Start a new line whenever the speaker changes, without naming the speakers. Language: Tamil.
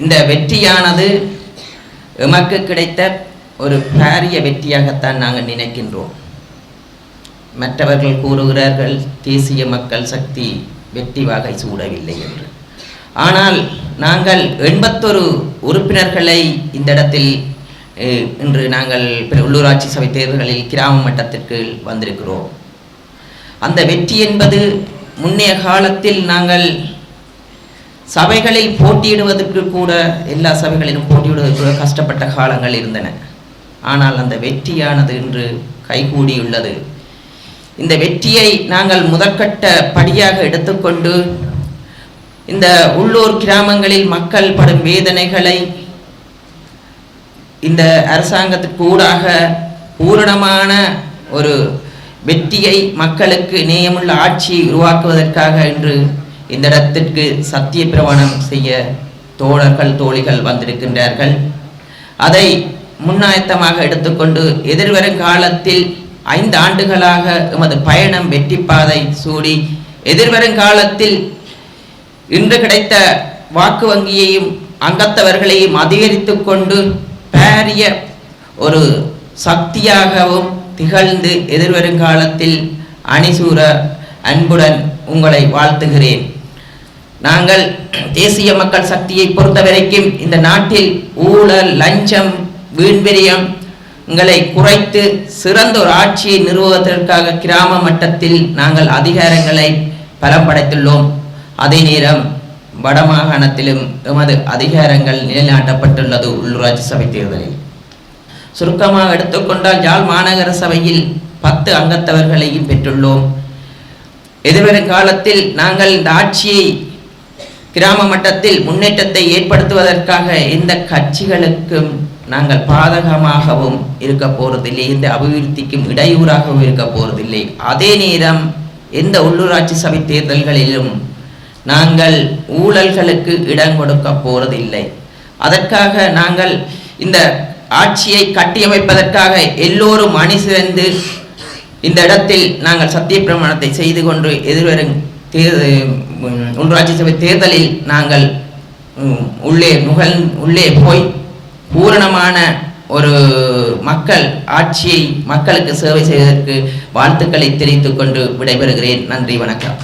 இந்த வெற்றியானது எமக்கு கிடைத்த ஒரு பாரிய வெற்றியாகத்தான் நாங்கள் நினைக்கின்றோம். மற்றவர்கள் கூறுகிறார்கள் தேசிய மக்கள் சக்தி வெற்றி வாகை சூடவில்லை என்று. ஆனால் நாங்கள் எண்பத்தொரு உறுப்பினர்களை இந்த இடத்தில் இன்று நாங்கள் உள்ளூராட்சி சபை தேர்தல்களில் கிராம மட்டத்திற்கு வந்திருக்கிறோம். அந்த வெற்றி என்பது முன்னைய காலத்தில் நாங்கள் சபைகளில் போட்டியிடுவதற்கு கூட எல்லா சபைகளிலும் போட்டியிடுவதற்கு கூட கஷ்டப்பட்ட காலங்கள் இருந்தன. ஆனால் அந்த வெற்றியானது இன்று கைகூடியுள்ளது. இந்த வெற்றியை நாங்கள் முதற்கட்ட படியாக எடுத்துக்கொண்டு இந்த உள்ளூர் கிராமங்களில் மக்கள் படும் வேதனைகளை இந்த அரசாங்கத்துக்கூடாக பூரணமான ஒரு வெற்றியை மக்களுக்கு நேயமுள்ள ஆட்சியை உருவாக்குவதற்காக இன்று இந்த இடத்திற்கு சத்திய பிரமாணம் செய்ய தோழர்கள் தோழிகள் வந்திருக்கின்றார்கள். அதை முன்னாயத்தமாக எடுத்துக்கொண்டு எதிர்வரும் காலத்தில் ஐந்து ஆண்டுகளாக எமது பயணம் வெற்றி பாதை சூடி எதிர்வரும் காலத்தில் இன்று கிடைத்த வாக்கு வங்கியையும் அங்கத்தவர்களையும் அதிகரித்து கொண்டு பாரிய ஒரு சக்தியாகவும் திகழ்ந்து எதிர்வரும் காலத்தில் அணிசூர அன்புடன் உங்களை வாழ்த்துகிறேன். நாங்கள் தேசிய மக்கள் சக்தியை பொறுத்தவரைக்கும் இந்த நாட்டில் ஊழல் லஞ்சம் வீண்வெறியம் உங்களை குறைத்து சிறந்த ஒரு ஆட்சியை நிறுவுவதற்காக கிராம மட்டத்தில் நாங்கள் அதிகாரங்களை பலப்படைத்துள்ளோம் அதே நேரம் வடமாகாணத்திலும் எமது அதிகாரங்கள் நிலைநாட்டப்பட்டுள்ளது உள்ளூராட்சி சபை தேர்தலில். சுருக்கமாக எடுத்துக்கொண்டால் யாழ் மாநகர சபையில் பத்து அங்கத்தவர்களையும் பெற்றுள்ளோம். எதிர்வரும் காலத்தில் நாங்கள் இந்த ஆட்சியை கிராம மட்டத்தில் முன்னேற்றத்தை ஏற்படுத்துவதற்காக எந்த கட்சிகளுக்கும் நாங்கள் பாதகமாகவும் இருக்க போறதில்லை எந்த அபிவிருத்திக்கும் இடையூறாகவும் இருக்க போறதில்லை. அதே நேரம் எந்த உள்ளூராட்சி சபை தேர்தல்களிலும் நாங்கள் ஊழல்களுக்கு இடம் கொடுக்க போறதில்லை. அதற்காக நாங்கள் இந்த ஆட்சியை கட்டியமைப்பதற்காக எல்லோரும் அணி சேர்ந்து இந்த இடத்தில் நாங்கள் சத்திய பிரமாணத்தை செய்து கொண்டு எதிர்வரும் தேர்தல் உள்ளாட்சி சபை தேர்தலில் நாங்கள் உள்ளே நுகல் உள்ளே போய் பூரணமான ஒரு மக்கள் ஆட்சியை மக்களுக்கு சேவை செய்வதற்கு வாழ்த்துக்களை தெரிவித்துக் கொண்டு விடைபெறுகிறேன். நன்றி வணக்கம்.